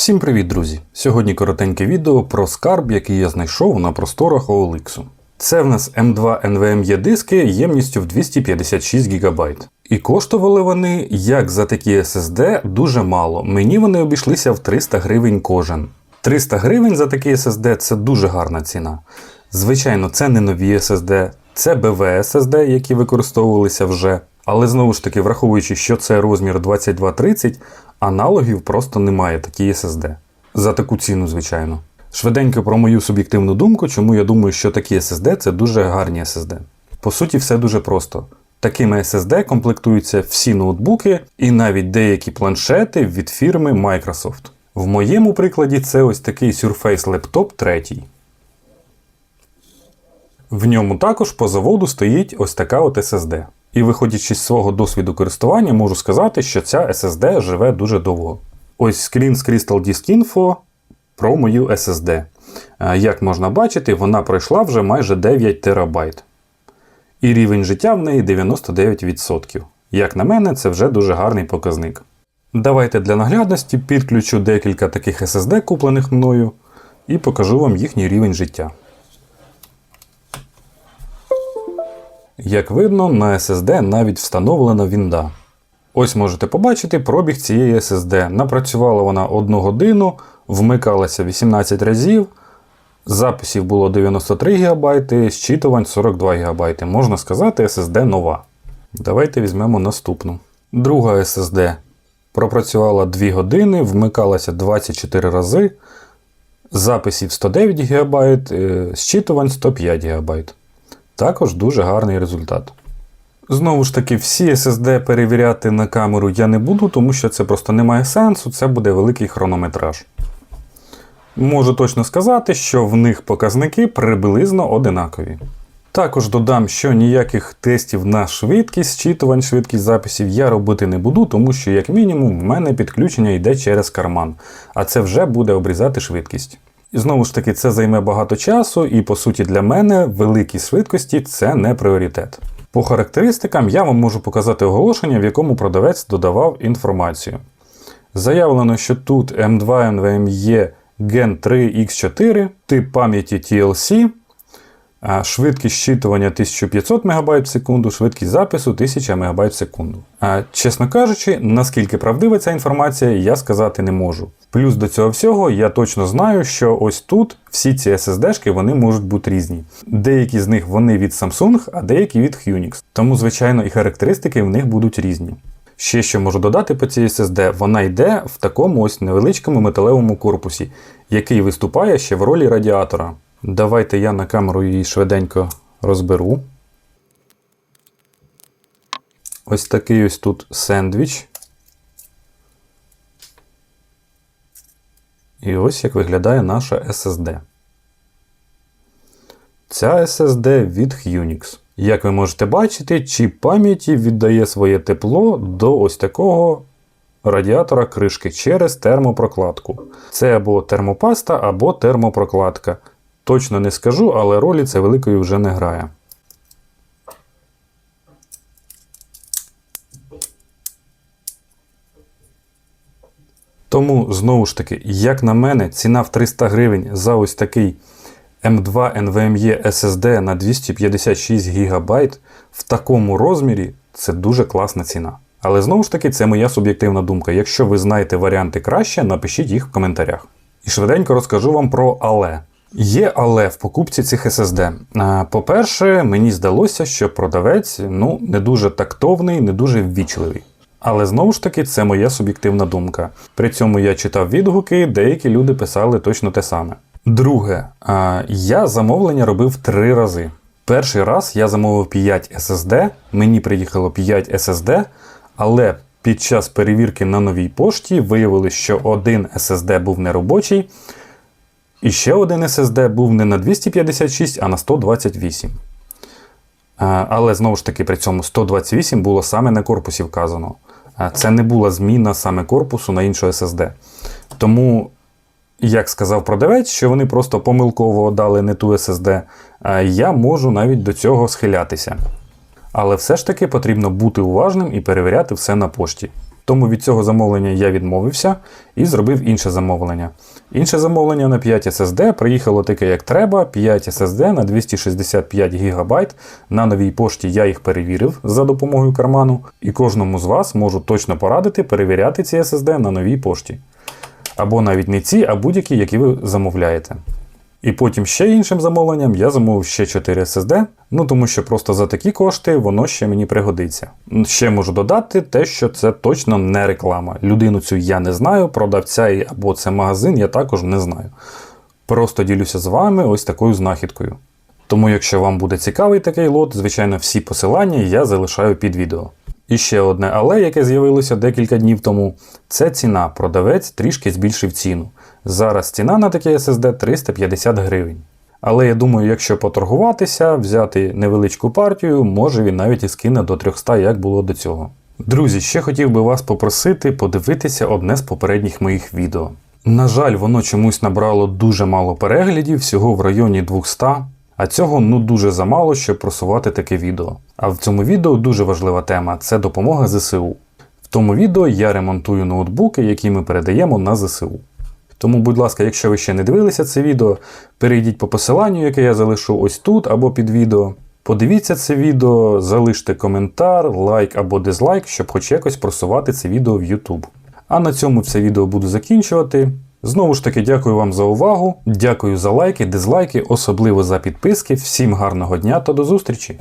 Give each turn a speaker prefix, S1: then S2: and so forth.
S1: Всім привіт, друзі! Сьогодні коротеньке відео про скарб, який я знайшов на просторах OLX. Це в нас M2 NVMe диски ємністю в 256 ГБ. І коштували вони, як за такі SSD, дуже мало. Мені вони обійшлися в 300 гривень кожен. 300 гривень за такий SSD це дуже гарна ціна. Звичайно, це не нові SSD, це BV SSD, які використовувалися вже. Але знову ж таки, враховуючи, що це розмір 2230, аналогів просто немає такій SSD. За таку ціну, звичайно. Швиденько про мою суб'єктивну думку, чому я думаю, що такі SSD це дуже гарні SSD. По суті, все дуже просто. Такими SSD комплектуються всі ноутбуки і навіть деякі планшети від фірми Microsoft. В моєму прикладі це ось такий Surface Laptop 3. В ньому також по заводу стоїть ось така от SSD. І виходячи з свого досвіду користування, можу сказати, що ця SSD живе дуже довго. Ось скрін з Crystal Disk Info про мою SSD. Е, Як можна бачити, вона пройшла вже майже 9 терабайт. І рівень життя в неї 99%. Як на мене, це вже дуже гарний показник. Давайте для наглядності підключу декілька таких SSD, куплених мною, і покажу вам їхній рівень життя. Як видно, на SSD навіть встановлена вінда. Ось можете побачити пробіг цієї SSD. Напрацювала вона 1 годину, вмикалася 18 разів, записів було 93 ГБ, зчитувань 42 ГБ. Можна сказати, SSD нова. Давайте візьмемо наступну. Друга SSD пропрацювала 2 години, вмикалася 24 рази, записів 109 ГБ, зчитувань 105 ГБ. Також дуже гарний результат. Знову ж таки, всі SSD перевіряти на камеру я не буду, тому що це просто не має сенсу, це буде великий хронометраж. Можу точно сказати, що в них показники приблизно одинакові. Також додам, що ніяких тестів на швидкість, зчитувань, швидкість записів я робити не буду, тому що, як мінімум, в мене підключення йде через карман, а це вже буде обрізати швидкість. І знову ж таки, це займе багато часу, і по суті для мене великі швидкості це не пріоритет. По характеристикам я вам можу показати оголошення, в якому продавець додавав інформацію. Заявлено, що тут M2 NVMe Gen 3 X4, тип пам'яті TLC, швидкість щитування 1500 МБ в секунду, швидкість запису 1000 МБ в секунду. Чесно кажучи, наскільки правдива ця інформація, я сказати не можу. Плюс до цього всього я точно знаю, що ось тут всі ці SSD-шки вони можуть бути різні. Деякі з них вони від Samsung, а деякі від Hynix. Тому, звичайно, і характеристики в них будуть різні. Ще що можу додати по цій SSD, вона йде в такому ось невеличкому металевому корпусі, який виступає ще в ролі радіатора. Давайте я на камеру її швиденько розберу. Ось такий ось тут сендвіч. І ось як виглядає наша SSD. Ця SSD від Hynix. Як ви можете бачити, чіп пам'яті віддає своє тепло до ось такого радіатора кришки через термопрокладку. Це або термопаста, або термопрокладка. Точно не скажу, але ролі це великої вже не грає. Тому, знову ж таки, як на мене, ціна в 300 гривень за ось такий M2 NVMe SSD на 256 ГБ в такому розмірі це дуже класна ціна. Але знову ж таки, це моя суб'єктивна думка. Якщо ви знаєте варіанти краще, напишіть їх в коментарях. І швиденько розкажу вам про але. Є але в покупці цих SSD. По-перше, мені здалося, що продавець ну, не дуже тактовний, не дуже ввічливий. Але знову ж таки, це моя суб'єктивна думка. При цьому я читав відгуки, деякі люди писали точно те саме. Друге, я замовлення робив три рази. Перший раз я замовив 5 SSD, мені приїхало 5 SSD, але під час перевірки на новій пошті виявилось, що один SSD був неробочий, і ще один SSD був не на 256, а на 128. Але знову ж таки, при цьому 128 було саме на корпусі вказано. Це не була зміна саме корпусу на іншу SSD. Тому, як сказав продавець, що вони просто помилково дали не ту SSD, я можу навіть до цього схилятися. Але все ж таки потрібно бути уважним і перевіряти все на пошті. Тому від цього замовлення я відмовився і зробив інше замовлення. Інше замовлення на 5 SSD приїхало таке, як треба. 5 SSD на 265 ГБ. На новій пошті я їх перевірив за допомогою карману, і кожному з вас можу точно порадити перевіряти ці SSD на новій пошті. Або навіть не ці, а будь-які, які ви замовляєте. І потім ще іншим замовленням я замовив ще 4 SSD, ну тому що просто за такі кошти воно ще мені пригодиться. Ще можу додати те, що це точно не реклама. Людину цю я не знаю, продавця або це магазин я також не знаю. Просто ділюся з вами ось такою знахідкою. Тому, якщо вам буде цікавий такий лот, звичайно, всі посилання я залишаю під відео. І ще одне але, яке з'явилося декілька днів тому, це ціна. Продавець трішки збільшив ціну. Зараз ціна на такий SSD 350 гривень. Але я думаю, якщо поторгуватися, взяти невеличку партію, може він навіть і скине до 300, як було до цього. Друзі, ще хотів би вас попросити подивитися одне з попередніх моїх відео. На жаль, воно чомусь набрало дуже мало переглядів, всього в районі 200, а цього ну дуже замало, щоб просувати таке відео. А в цьому відео дуже важлива тема це допомога ЗСУ. В тому відео я ремонтую ноутбуки, які ми передаємо на ЗСУ. Тому, будь ласка, якщо ви ще не дивилися це відео, перейдіть по посиланню, яке я залишу ось тут або під відео. Подивіться це відео, залиште коментар, лайк або дизлайк, щоб хоч якось просувати це відео в YouTube. А на цьому це відео буду закінчувати. Знову ж таки, дякую вам за увагу. Дякую за лайки, дизлайки, особливо за підписки. Всім гарного дня та до зустрічі!